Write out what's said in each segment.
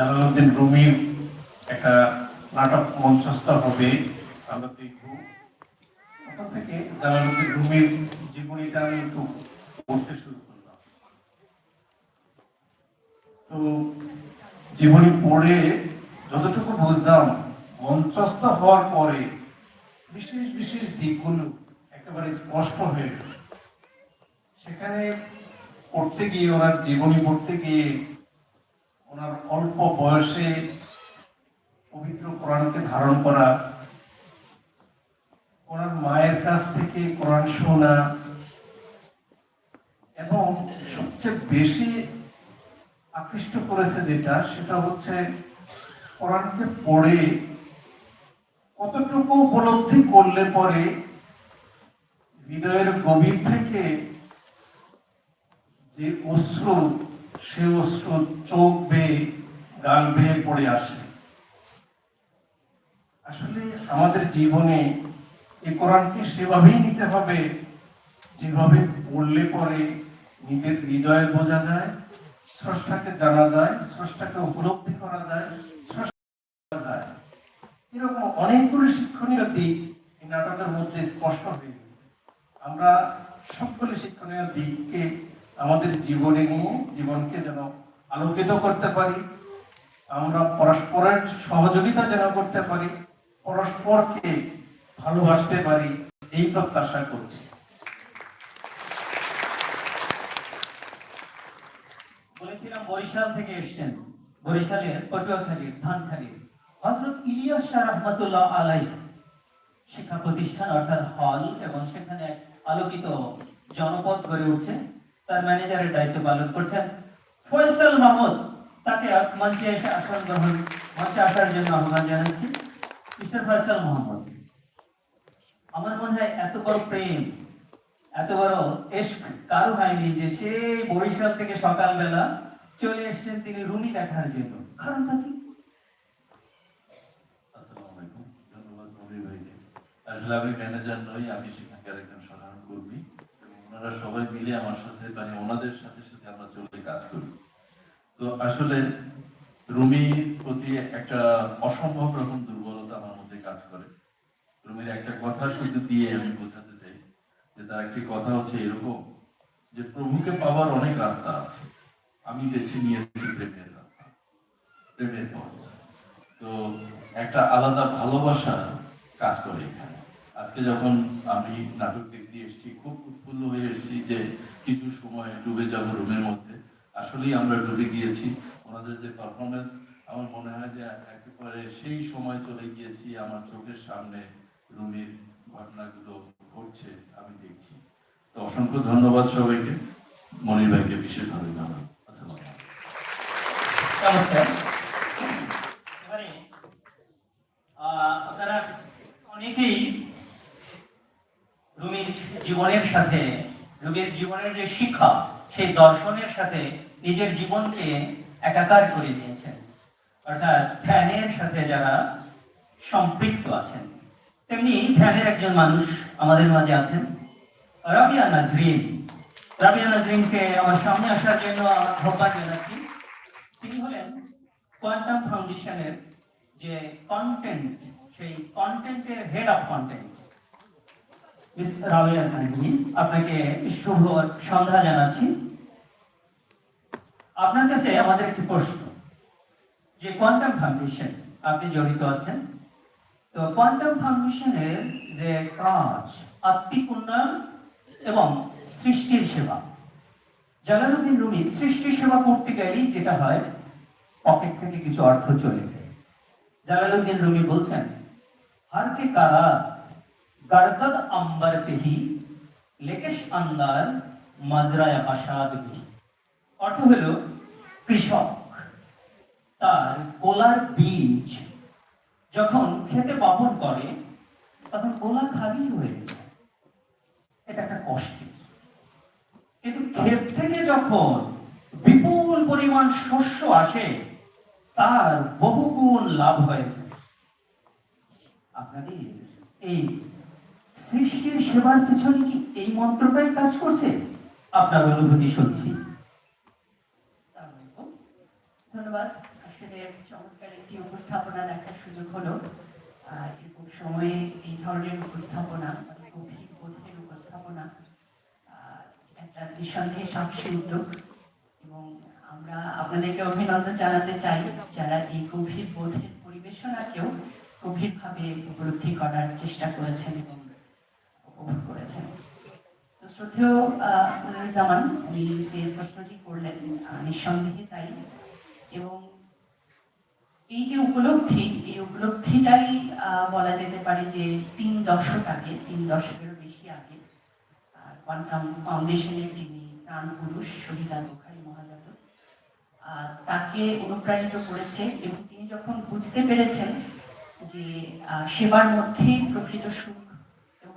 Jalaluddin রুমির একটা নাটক মঞ্চস্থ হবে। থেকে জালালউদ্দিন রুমির জীবনীটা আমি একটু পড়তে শুরু করলাম। তো জীবনী পড়ে যতটুকু বুঝলাম, মঞ্চস্থ হওয়ার পরে বিশেষ বিশেষ দিকগুলো একেবারে স্পষ্ট হয়ে সেখানে পড়তে গিয়ে, ওনার জীবনী পড়তে গিয়ে ওনার অল্প বয়সে পবিত্র কোরআনকে ধারণ করা, ওনার মায়ের কাছ থেকে কোরআন শোনা, এবং সবচেয়ে বেশি আকৃষ্ট করেছে যেটা, সেটা হচ্ছে কোরআনকে পড়ে কতটুকু উপলব্ধি করলে পরে হৃদয়ের গভীর থেকে যে অশ্রু সে অশ্রু চোখ বেয়ে, গাল বেয়ে পড়ে আসে। আসলে আমাদের জীবনে এই কোরআনকে সেভাবেই নিতে হবে, যেভাবে পড়লে পরে নিজের হৃদয়ে বোঝা যায়, স্রষ্টাকে জানা যায়, স্রষ্টাকে উপলব্ধি করা যায় স্রষ্টা যায়। এরকম অনেকগুলো শিক্ষণীয় দিক এই নাটকের মধ্যে স্পষ্ট হয়ে গেছে। আমরা সবগুলো শিক্ষণীয় দিককে আমাদের জীবনে নিয়ে, জীবনকে যেন আলোকিত করতে পারি, আমরা পরস্পরের সহযোগিতা যেন করতে পারি, পরস্পরকে ভালোবাসতে পারি, এই প্রত্যাশা করছি। বলেছিলাম বরিশাল থেকে এসেছেন, বরিশালের পটুয়াখালীর ধানখালীর হজরত ইলিয়াস শাহ রহমতুল্লাহ আলাই শিক্ষা প্রতিষ্ঠান, অর্থাৎ হল, এবং সেখানে আলোকিত জনপদ গড়ে উঠছে। তার ম্যানেজারের দায়িত্ব পালন করছেন। ফয়সাল মাহমুদ তাকে মঞ্চে এসে আসন গ্রহণ মঞ্চে আসার জন্য আহ্বান জানাচ্ছি। মিস্টার ফয়সাল মাহমুদ, আমার মনে হয় এত বড় প্রেম, এত বড় এশক কারও হয়নি যে সেই বরিশাল থেকে সকালবেলা চলে এসেছেন তিনি রুমি দেখার জন্য। কারণটা কি? আসসালামু আলাইকুম। ধন্যবাদ আসলে আমি ম্যানেজার নই, আমি সেখানকার একজন সাধারণ কর্মী। ওনারা সবাই মিলে আমার সাথে মানে ওনাদের সাথে সাথে আমরা চলে কাজ করি। তো আসলে রুমির প্রতি একটা অসম্ভব রকম দুর্বলতা আমার মধ্যে কাজ করে। রুমির একটা কথা শুধু দিয়ে আমি বোঝাতে চাই যে তার একটি কথা হচ্ছে এরকম যে প্রভুকে পাওয়ার অনেক রাস্তা আছে। আমি বেছে নিয়েছি প্রেমের রাস্তা, প্রেমের পথ। তো একটা আলাদা ভালোবাসা কাজ করে এখানে। আজকে যখন আমি নাটক দেখতে এসেছি, খুব উৎফুল্ল হয়ে এসেছি যে কিছু সময় ডুবে যাব রুমের মধ্যে। আসলেই আমরা ডুবে গিয়েছি। ওনাদের যে পারফরমেন্স আমার মনে হয় যে একেবারে সেই সময় চলে গিয়েছি, আমার চোখের সামনে রুমির ঘটনাগুলো ঘটছে, আমি দেখছি। তো অসংখ্য ধন্যবাদ সবাইকে। মনির ভাইকে বিশেষভাবে ধন্যবাদ আসসালামু আপনারা অনেকেই রুমির জীবনের সাথে, রুমির জীবনের যে শিক্ষা, সেই দর্শনের সাথে নিজের জীবনকে একাকার করে নিয়েছেন। অর্থাৎ ধ্যানের সাথে যারা সম্পৃক্ত আছেন, তেমনি ধ্যানের একজন মানুষ আমাদের মাঝে আছেন, রাবিয়া নাজরিন। রাবিয়া নাজরিনকে আমার সামনে আসার জন্য আহ্বান জানাচ্ছি। তিনি হলেন কোয়ান্টাম ফাউন্ডেশনের যে কন্টেন্ট সেই কন্টেন্টের head of content miss Rabia Nazmi আপনাকে শুভ সন্ধ্যা জানাচ্ছি। আপনার কাছে আমাদের একটি প্রশ্ন। যে কোয়ান্টাম ফাউন্ডেশন, আপনি জড়িত আছেন। তো কোয়ান্টাম ফাউন্ডেশনের যে কাজ, আত্মিক উন্নয়ন এবং সৃষ্টির সেবা। জালালুদ্দিন রুমি, সৃষ্টির সেবা করতে গেলেই যেটা হয়, পকেট থেকে কিছু অর্থ চলে যায়। জালালুদ্দিন রুমি বলছেন, হারকে কারা गरदद अंबर पे ही लेकेश अंदार মাজরায় আসাদ বিহি অর্থ হলো কৃষক তার গোলার বীজ যখন খেতে বপন করে তখন গোলা খালি হয়ে যায় এটা একটা কষ্টের কিন্তু ক্ষেত থেকে যখন বিপুল পরিমাণ শস্য আসে তার বহুগুণ লাভ হয়ে যায় আপনাদের এই সৃষ্টির সেবার পিছনে কি এই মন্ত্রটাই কাজ করছে? আপনার অনুভূতি শুনছি। ধন্যবাদ। আসলে চমৎকার একটি উপস্থাপনা দেখার সুযোগ হলো। এরকম সময়ে এই ধরনের উপস্থাপনা মানে গভীর বোধের উপস্থাপনা একটা নিঃসন্দেহে উদ্যোগ। এবং আমরা আপনাদেরকে অভিনন্দন জানাতে চাই যারা এই গভীর বোধের পরিবেশনাকেও গভীরভাবে উপলব্ধি করার চেষ্টা করেছেন এবং উপভোগ করেছেন। শ্রদ্ধেয় মনিরুজ্জামান, উনি যে প্রশ্নটি করলেন নিঃসন্দেহে তাই। এবং এই যে উপলব্ধি, এই উপলব্ধিটাই বলা যেতে পারে যে তিন দশক আগে, তিন দশকেরও বেশি আগে কোয়ান্টাম ফাউন্ডেশনের যিনি প্রাণ পুরুষ শহীদ আল বুখারি মহাজাত তাকে অনুপ্রাণিত করেছে এবং তিনি যখন বুঝতে পেরেছেন যে সেবার মধ্যেই প্রকৃত সুখ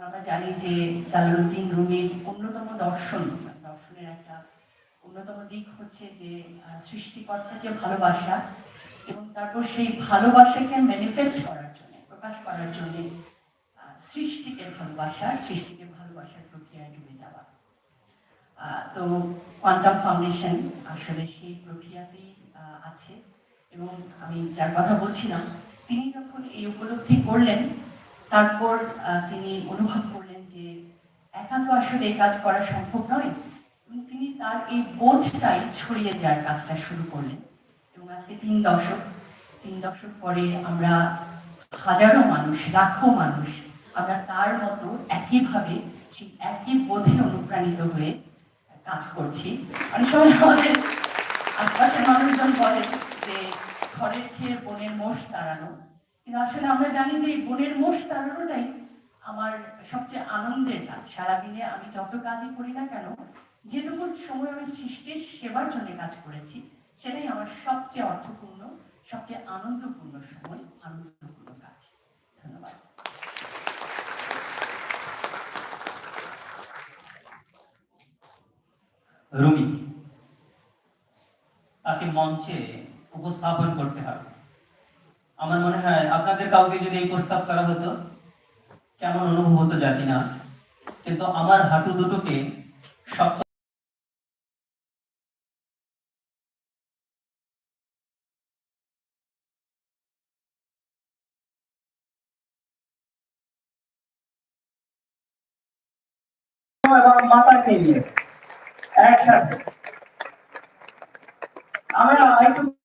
আমরা জানি যে জালালউদ্দিন রুমির অন্যতম দর্শন, দর্শনের একটা অন্যতম দিক হচ্ছে যে সৃষ্টিকর্তাকে ভালোবাসা এবং তারপর সেই ভালোবাসাকে ম্যানিফেস্ট করার জন্য, প্রকাশ করার জন্য সৃষ্টিকে ভালোবাসা, সৃষ্টিকে ভালোবাসার প্রক্রিয়ায় ডুবে যাওয়া। তো কোয়ান্টাম ফাউন্ডেশন আসলে সেই প্রক্রিয়াতেই আছে এবং আমি যার কথা বলছিলাম, তিনি যখন এই উপলব্ধি করলেন তারপর তিনি অনুভব করলেন যে একা তো আসলে এই কাজ করা সম্ভব নয় এবং তিনি তার এই বোধটাই ছড়িয়ে দেওয়ার কাজটা শুরু করলেন। এবং আজকে তিন দশক তিন দশক পরে আমরা হাজারো মানুষ, লাখো মানুষ আমরা তার মতো একইভাবে সেই একই বোধে অনুপ্রাণিত হয়ে কাজ করছি। অনেক সময় আমাদের আশপাশের মানুষজন বলে যে, ঘরের খেয়ে বনের মোষ তাড়ানো। আসলে আমরা জানি যে বনের মোষ তাড়ানোটাই আমার সবচেয়ে আনন্দের কাজ। সারাদিনে আমি যত কাজই করি না কেন, যেটুকু সময় আমি সৃষ্টির সেবার জন্য কাজ করেছি, সেটাই আমার সবচেয়ে অর্থপূর্ণ, সবচেয়ে আনন্দপূর্ণ সময়, আনন্দপূর্ণ কাজ। ধন্যবাদ। রুমি, তাকে মঞ্চে উপস্থাপন করতে হবে। আমার মনে হয় আপনাদের কাউকে যদি এই প্রস্তাব করা হতো, কেমন অনুভব হতো জানি না, কিন্তু আমার হাঁটু দুটোকে শক্ত নিয়ে একসাথে। আমরা একটু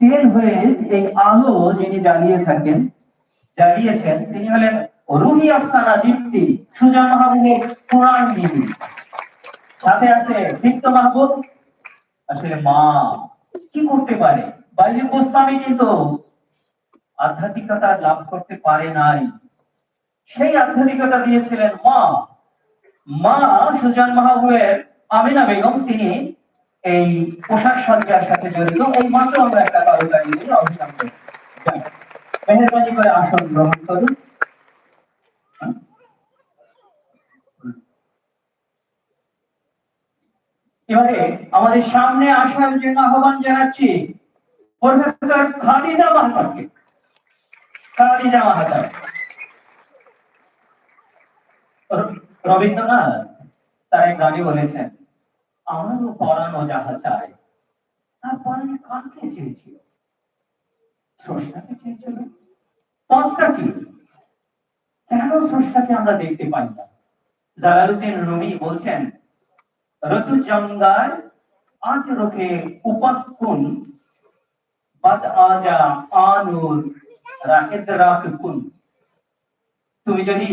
তেল হয়ে এই আলো যিনি জ্বালিয়ে থাকেন, জ্বালিয়েছেন, তিনি হলেন রুহি আফসানা দীপ্তি সুজা মাহবুবের পুরাণ বিবি সাথে আছে দীপ্ত মাহবুব, আসলে মা, কি করতে পারে? বাইজিদ গোস্তামি কিন্তু আধ্যাত্মিকতা লাভ করতে পারে নাই। সেই আধ্যাত্মিকতা দিয়েছিলেন মা। মা সুজান মাহবুবের আমিনা বেগম, তিনি এই পোশাক সজ্জার সাথে জড়িত। এই মাত্র আমরা একটা অভিনন্দন জানাই। মেহরবানি করে আসন গ্রহণ করুন। এবারে আমাদের সামনে আসার জন্য আহ্বান জানাচ্ছি প্রফেসর খাদিজা মাহাতাবকে খাদিজা মাহাতাব র- রবীন্দ্রনাথ, তার এক গানে বলেছেন আমারও পরানো যাহা চায় তার পরানো কাকে চেয়েছিল? স্রষ্টাকে চেয়েছিল? পথটা কি? কেন স্রষ্টাকে আমরা দেখতে পাই না? জালালুদ্দিন রুমি বলছেন ঋতু জঙ্গার আজ রোখে উপাকুন বাদ আজা আনুর রাহিদ রাত তুমি যদি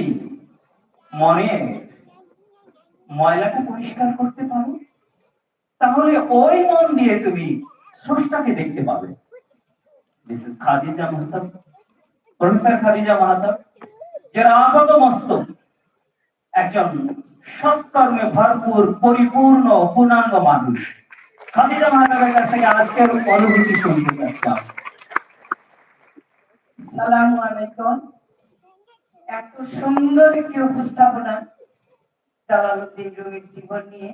মনে ময়লাটা পরিষ্কার করতে পারো তাহলে ওই মন দিয়ে তুমি স্রষ্টাকে দেখতে পাবে। This is Khadija Mahatab professor Khadija Mahatab যারা আপাত একজন সৎকর্মে ভরপুর, পরিপূর্ণ পূর্ণাঙ্গ মানুষ। খাদিজা মাহাতাবের কাছ থেকে আজকের অনুভূতি শুনতে চাচ্ছিলাম। সালাম আলাইকুম। এত সুন্দর একটি উপস্থাপনা জালালউদ্দিন রুমির জীবন নিয়ে।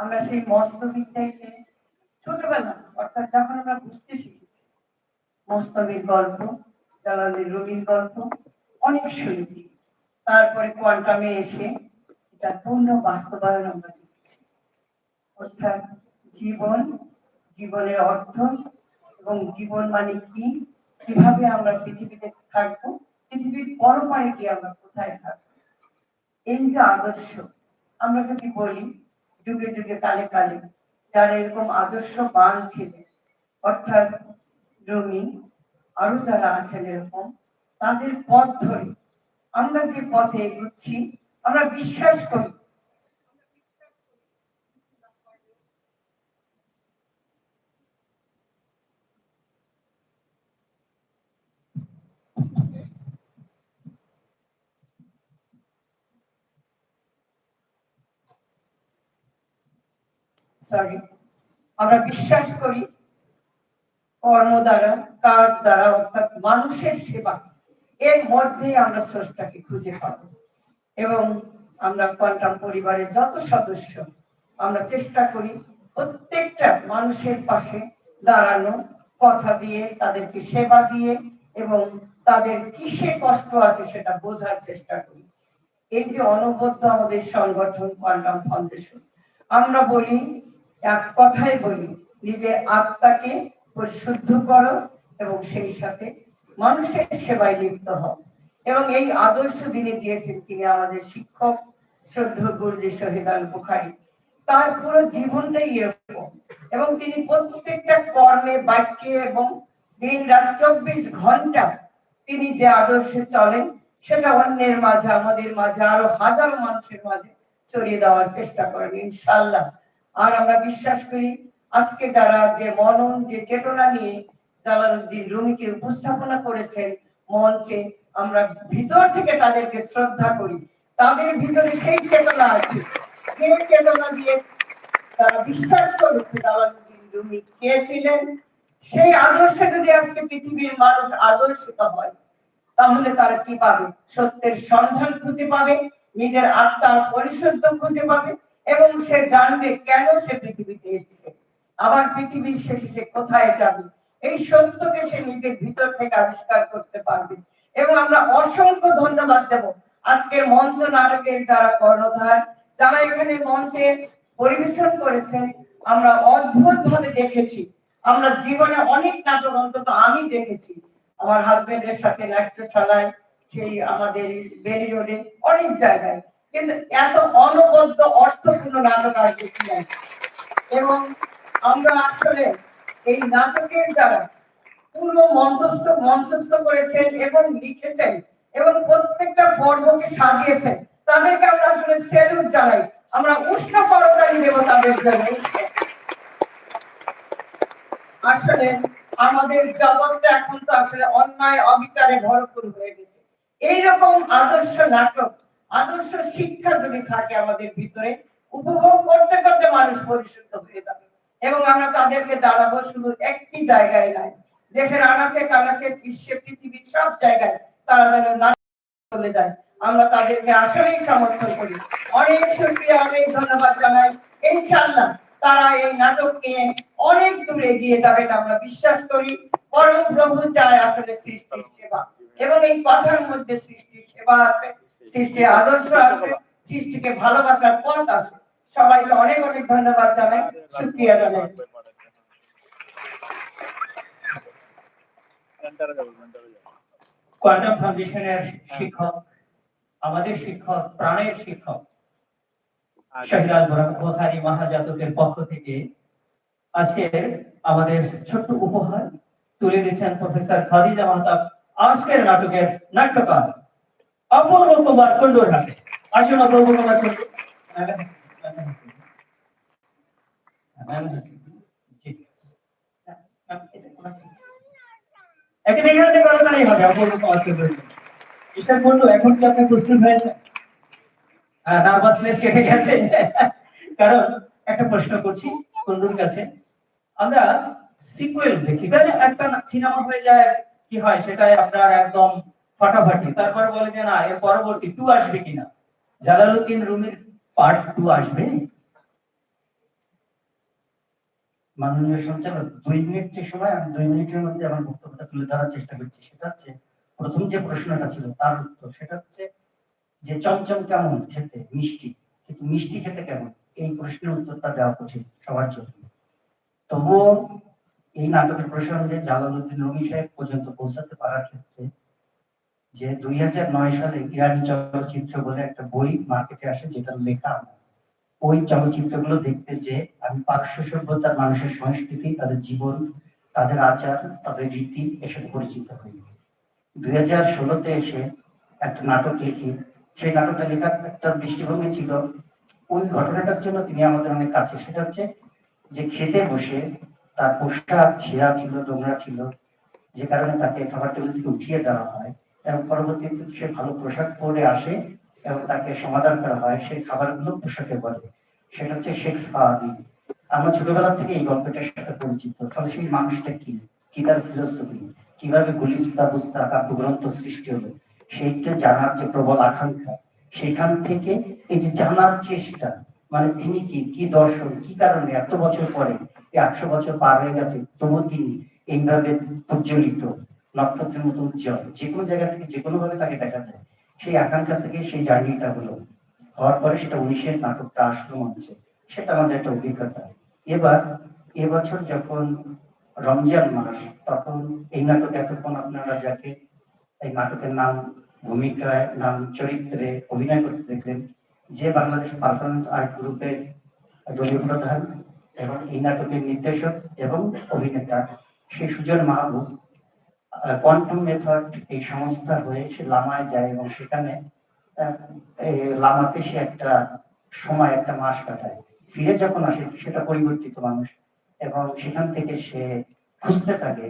আমরা সেই মস্তবিদ থেকে ছোটবেলা, অর্থাৎ যখন আমরা বুঝতে শিখেছি, মস্তবির গল্প জালালউদ্দিন রুমির গল্প, অনেক শুনেছি। তারপরে কোয়ান্টামে এসে এটা পূর্ণ বাস্তবায়ন আমরা দেখেছি। অর্থাৎ জীবন, জীবনের অর্থ এবং জীবন মানে কি, কীভাবে আমরা পৃথিবীতে থাকব, পৃথিবীর পরপারে গিয়ে আমরা কোথায় থাকব? এই যে আদর্শ, আমরা যদি বলি যুগে যুগে কালে কালে যারা এরকম আদর্শ বান ছিলেন অর্থাৎ রমি, আরও যারা আছেন এরকম, তাদের পথ ধরে আমরা যে পথে এগুচ্ছি, আমরা বিশ্বাস করি সরি আমরা বিশ্বাস করি কর্ম দ্বারা, কাজ দ্বারা, অর্থাৎ মানুষের সেবা, এর মধ্যেই আমরা স্রষ্টাকে খুঁজে পাব। এবং আমরা কোয়ান্টাম পরিবারের যত সদস্য, আমরা চেষ্টা করি প্রত্যেকটা মানুষের পাশে দাঁড়ানো, কথা দিয়ে, তাদেরকে সেবা দিয়ে এবং তাদের কিসে কষ্ট আছে সেটা বোঝার চেষ্টা করি। এই যে অনবদ্য আমাদের সংগঠন কোয়ান্টাম ফাউন্ডেশন, আমরা বলি এক কথাই বলি, নিজের আত্মাকে পরিশুদ্ধ করো এবং সেই সাথে মানুষের সেবায় লিপ্ত হও। এবং এই আদর্শ যিনি দিয়েছেন, তিনি আমাদের শিক্ষক, শ্রদ্ধ গুরুজি শহীদ আল বুখারি, তার পুরো জীবনটাই এরকম। এবং তিনি প্রত্যেকটা কর্মে, বাক্যে এবং দিন রাত চব্বিশ ঘণ্টা তিনি যে আদর্শে চলেন, সেটা অন্যের মাঝে, আমাদের মাঝে, আরও হাজারো মানুষের মাঝে ছড়িয়ে দেওয়ার চেষ্টা করেন ইনশাল্লাহ আর আমরা বিশ্বাস করি আজকে যারা যে মনন যে চেতনা নিয়ে জালালউদ্দিন রুমিকে উপস্থাপনা করেছেন মঞ্চে আমরা ভিতর থেকে তাদেরকে শ্রদ্ধা করি। তাদের ভিতরে সেই চেতনা আছে। যে চেতনা দিয়ে তারা বিশ্বাস করেছে জালালউদ্দিন রুমি কে ছিলেন, সেই আদর্শে যদি আজকে পৃথিবীর মানুষ আদর্শিত হয়, তাহলে তারা কি পাবে? সত্যের সন্ধান খুঁজে পাবে, নিজের আত্মার পরিশুদ্ধ খুঁজে পাবে এবং সে জানবে কেন সে পৃথিবীতে এসেছে। আবার পৃথিবীর শেষে সে কোথায় যাবে? এই সত্যকে সে নিজের ভিতর থেকে আবিষ্কার করতে পারবে। এবং আমরা অসংখ্য ধন্যবাদ দেব আজকের মঞ্চ নাটকের যারা কর্ণধার, যারা এখানে মঞ্চে পরিবেশন করেছেন, আমরা অদ্ভুত ভাবে দেখেছি। আমরা জীবনে অনেক নাটক, অন্তত আমি দেখেছি। আমার হাজবেন্ডের সাথে নাট্যশালায়, সেই আমাদের বেলি রোডে অনেক জায়গায়। কিন্তু এত অনবদ্য অর্থপূর্ণ নাটক আর দেখি নাই। এবং আমরা আসলে এই নাটকের যারা পুরো মঞ্চস্থ মঞ্চস্থ করেছেন এবং লিখেছেন এবং প্রত্যেকটা পর্বকে সাজিয়েছেন, তাদেরকে আমরা আসলে স্যালুট জানাই। আমরা উষ্ণ করতালি দেব তাদের জন্য। আসলে আমাদের জগৎটা এখন তো আসলে অন্যায়, অবিচারে ভরপুর হয়ে গেছে। এইরকম আদর্শ নাটক আদর্শ শিক্ষা যদি থাকে আমাদের ভিতরে, উপভোগ করতে করতে মানুষ পরিশুদ্ধ হয়ে যাবে। এবং আমরা তাদেরকে দাঁড়াবো শুধু একটি জায়গায় নয়। দেশের আনাচে কানাচে বিশ্বে, পৃথিবীর সব জায়গায় তারা যেন নাটক চলে যায়। আমরা তাদেরকে আসলেই সমর্থন করি। অনেক শুক্রিয়া, অনেক ধন্যবাদ জানাই। ইনশাল্লাহ তারা এই নাটক নিয়ে অনেক দূরে এগিয়ে যাবে আমরা বিশ্বাস করি। পরম প্রভু চায় আসলে সৃষ্টির সেবা। এবং এই কথার মধ্যে সৃষ্টির সেবা আছে। সৃষ্টির আদর্শ আছে সৃষ্টিকে ভালোবাসার পথ আছে। সবাইকে অনেক অনেক ধন্যবাদ জানাই শুক্রিয়া জানাই। কোয়ান্টাম ফাউন্ডেশনের শিক্ষক আমাদের শিক্ষক প্রাণের শিক্ষক শহীদ আল বোখারি মহাজাতকের পক্ষ থেকে আজকের আমাদের ছোট্ট উপহার তুলে দিচ্ছেন প্রফেসর খাদিজা মাহতাব। আজকের নাটকের নাট্যকার আপনি প্রস্তুত হয়েছেন নার্ভাসনেস কেটে গেছে। কারণ একটা প্রশ্ন করছি কুন্দুর কাছে। আমরা সিকুয়েল দেখি। তাহলে একটা সিনেমা হয়ে যায়, কি হয় সেটাই আপনার একদম ফাটাফাটি। তারপর বলে যে, না, এর পরবর্তী টু আসবে কিনা? জালালউদ্দিন রুমির পার্ট টু আসবে। মাননীয় সঞ্চালক, দুই মিনিট যে সময়, আমি দুই মিনিটের মধ্যে আমার বক্তব্যটা তুলে ধরার চেষ্টা করছি। সেটা হচ্ছে, প্রথম যে প্রশ্নটা ছিল, তার উত্তর সেটা হচ্ছে যে, চমচম কেমন খেতে? মিষ্টি? কিন্তু মিষ্টি খেতে কেমন? এই প্রশ্নের উত্তরটা দেওয়া কঠিন সবার জন্য। তবুও এই নাটকের প্রসঙ্গে জালালউদ্দিন রুমি সাহেব পর্যন্ত পৌঁছাতে পারার ক্ষেত্রে যে দুই নয় সালে ইরানি চলচ্চিত্র বলে একটা বই মার্কেটে আসে যেটা লেখা ওই চলচ্চিত্রগুলো দেখতে যে আমি পার্শ্ব সভ্যতার মানুষের সংস্কৃতি, তাদের জীবন, তাদের আচার, তাদের রীতি এর সাথে পরিচিত হই। দুই হাজার ষোলোতে এসে একটা নাটক লিখি। সেই নাটকটা লেখার একটা দৃষ্টিভঙ্গি ছিল ওই ঘটনাটার জন্য তিনি আমাদের অনেক কাছে। সেটা হচ্ছে যে খেতে বসে তার পোশাক ছেঁড়া ছিল, নোংরা ছিল, যে কারণে তাকে খাবার টেবিল থেকে উঠিয়ে দেওয়া হয়। এবং পরবর্তীতে সে ভালো পোশাক পরে আসে এবং তাকে সমাধান করা হয় সেই খাবারগুলো পোশাকে বলে সেটা হচ্ছে শেখ সাহাদি। আমরা ছোটবেলা থেকে এই গল্পটার সাথে পরিচিত। ফলে সেই মানুষটা কি? কি তার ফিলোসফি কীভাবে গুলিস্তা বুস্তা কাব্যগ্রন্থ সৃষ্টি হলো? সেইটা জানার যে প্রবল আকাঙ্ক্ষা, সেখান থেকে এই যে জানার চেষ্টা মানে তিনি কি কি দর্শন, কি কারণে এত বছর পরে একশো বছর পার হয়ে গেছে, তবু তিনি এইভাবে প্রজ্বলিত নক্ষত্রের মতো উজ্জ্বল। যে কোনো জায়গা থেকে যে কোনো ভাবে তাকে দেখা যায়। সেই আকাঙ্ক্ষা থেকে সেই জার্নিটা হলো। হওয়ার পরে সেটা উনিশের নাটকটা আসলো মঞ্চে। সেটা আমাদের একটা অভিজ্ঞতা। এবার এবছর যখন রমজান মাস, তখন এই নাটক এতক্ষণ আপনারা যাকে এই নাটকের নাম, ভূমিকায়, নাম, চরিত্রে অভিনয় করতে দেখলেন যে বাংলাদেশ পারফরমেন্স আর্ট গ্রুপের দলীয় প্রধান এবং এই নাটকের নির্দেশক এবং অভিনেতা সে সুজন মাহবুব। কোয়ান্টাম মেথড এই সংস্থা হয়ে সে লামায় যায় এবং সেখানে লামাতে সে একটা সময়, একটা মাস কাটায়। ফিরে যখন আসে, সেটা পরিবর্তিত মানুষ। এবং সেখান থেকে সে খুঁজতে থাকে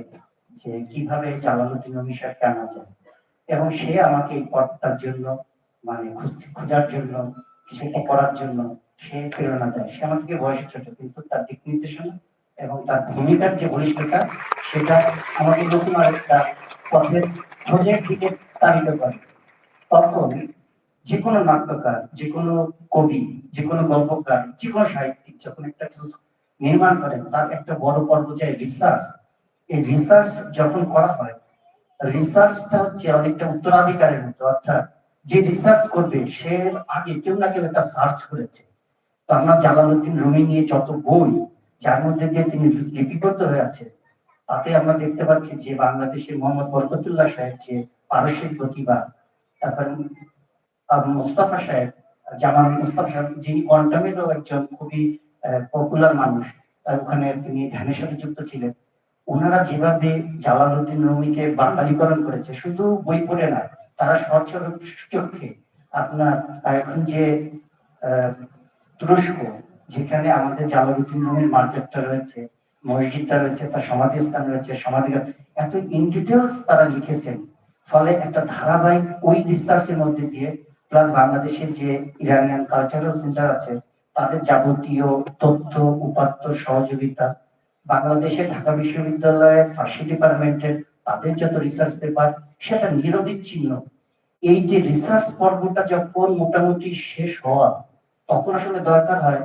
যে কীভাবে জালালুদ্দিন অমিশাকে আনা যায় এবং সে আমাকে এই পথটার জন্য মানে খুঁজ- খোঁজার জন্য কিছু একটা করার জন্য সে প্রেরণা দেয়। সে আমার থেকে বয়সে ছোট, কিন্তু তার দিক নির্দেশনা এবং তার ভূমিকার যে বলিষ্ঠতা সেটা আমাকে নতুন আরেকটা পথের খোঁজের দিকে তাড়িত করে। তখন যে কোনো নাট্যকার যে কোনো কবি যে কোনো গল্পকার যে কোনো সাহিত্যিক যখন একটা কিছু নির্মাণ করেন, তার একটা বড় পর্ব যায় রিসার্চ এই রিসার্চ যখন করা হয় রিসার্চটা হচ্ছে অনেকটা উত্তরাধিকারের মতো। অর্থাৎ যে রিসার্চ করবে, সে আগে কেউ না কেউ একটা সার্চ করেছে। তো আমরা জালালউদ্দিন রুমি নিয়ে যত বই যার মধ্যে দিয়ে তিনি লিপিবদ্ধ হয়ে আছে তাতে আমরা দেখতে পাচ্ছি যে বাংলাদেশের মোহাম্মদ বরকতুল্লাহ সাহেব যে পারস্যিক প্রতিভা, তারপর মুস্তাফা সাহেব জামান মুস্তাফা সাহেব, যিনি কোয়ান্টামেরও একজন খুবই পপুলার মানুষ, ওখানে তিনি ধ্যানের সাথে যুক্ত ছিলেন। ওনারা যেভাবে জালালউদ্দিন রুমিকে বাঙালিকরণ করেছে, শুধু বই পড়ে না, তারা চোখে আপনার এখন যে তুরস্ক যেখানে আমাদের জালালউদ্দিন রুমির মার্কেটটা রয়েছে, মসজিদটা রয়েছে, তার সমাধিস্থান রয়েছে সমাধি এত ইন ডিটেলস তারা লিখেছেন। ফলে একটা ধারাবাহিক ওই রিসার্চের মধ্যে দিয়ে প্লাস বাংলাদেশের যে ইরানিয়ান কালচারাল সেন্টার আছে, তাদের যাবতীয় তথ্য, উপাত্ত, সহযোগিতা, বাংলাদেশের ঢাকা বিশ্ববিদ্যালয়ের ফার্সি ডিপার্টমেন্টের তাদের যত রিসার্চ পেপার সেটা নিরবিচ্ছিন্ন। এই যে রিসার্চ পর্বটা যখন মোটামুটি শেষ হওয়া, তখন আসলে দরকার হয়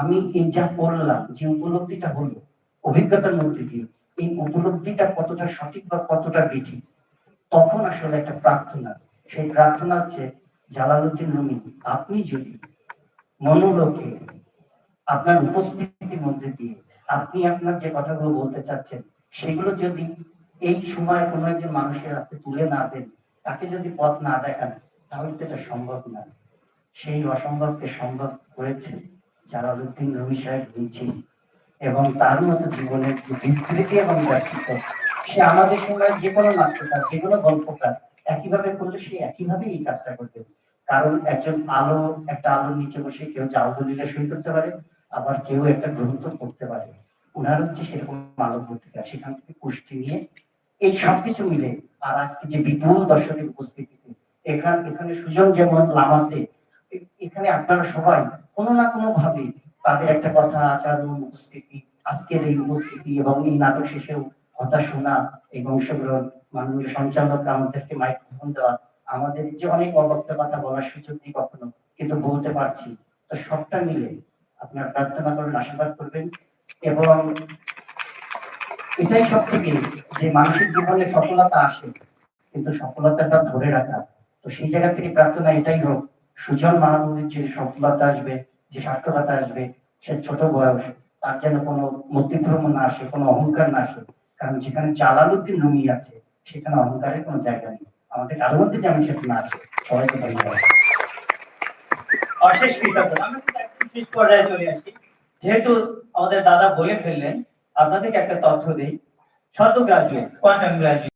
আমি এই যা পড়লাম যে উপলব্ধিটা হলো, অভিজ্ঞতার মধ্যে দিয়ে, এই উপলব্ধিটা কতটা সঠিক বা কতটা বেঠিক, তখন আসলে একটা প্রার্থনা। সেই প্রার্থনা হচ্ছে, জালালউদ্দিন রুমি আপনি যদি মনোলোকে আপনার উপস্থিতির মধ্যে দিয়ে আপনি আপনার যে কথাগুলো বলতে চাচ্ছেন, সেগুলো যদি এই সময় কোনো একজন মানুষের হাতে তুলে না দেন, তাকে যদি পথ না দেখান, তাহলে তো এটা সম্ভব না। সেই অসম্ভবকে সম্ভব করেছে জালালউদ্দিন রুমি সাহেব নিজেই এবং তার মতো জীবনের যে বিস্তৃতি এবং ব্যক্তিত্ব সে আমাদের সময় যে কোনো নাট্যকার, যে কোনো গল্পকার একইভাবে করলে সে একইভাবে এই কাজটা করবে। কারণ একজন আলো, একটা আলোর নিচে বসে কেউ জাউদলিলা সই করতে পারে, আবার কেউ একটা গ্রন্থ পড়তে পারে। ওনার হচ্ছে সেরকম আলো পত্রিকা সেখান থেকে পুষ্টি নিয়ে এই সবকিছু মিলে আর আজকে যে বিপুল দর্শকের উপস্থিতিতে, এখানে এখানে সুজন যেমন লামাতে এখানে আপনারা সবাই কোনো না কোনো ভাবে তাদের একটা কথা, আচরণ, উপস্থিতি, আজকের এই উপস্থিতি এবং এই নাটক শেষেও কথা শোনা এই অংশগ্রহণ মাননীয় সঞ্চালক আমাদেরকে মাইক্রোফোন দেওয়া, আমাদের যে অনেক অবক্ত কথা বলার সুযোগ নেই কখনো, কিন্তু বলতে পারছি। তো সবটা মিলে আপনার প্রার্থনা করবেন আশীর্বাদ করবেন এবং এটাই সব থেকে যে মানুষের জীবনে সফলতা আসে, কিন্তু সফলতাটা ধরে রাখা। তো সেই জায়গা থেকে প্রার্থনা এটাই হোক সুজন মাহমুদের যে সফলতা আসবে, যে সার্থকতা আসবে, সে ছোট বয়স তার যেন কোনো মতিভ্রম না আসে, কোনো অহংকার না আসে। কারণ যেখানে জালালউদ্দিন রুমি আছে, সেখানে অহংকারের কোনো জায়গা নেই। আমাদের কারোর মধ্যে যেমন সেটা না আসে, সবাইকে ধন্যবাদ। অশেষ আসি। যেহেতু আমাদের দাদা বলে ফেললেন, আপনাদেরকে একটা তথ্য দিই। শত গ্রাজুয়েট কোয়ান্টাম গ্রাজুয়েট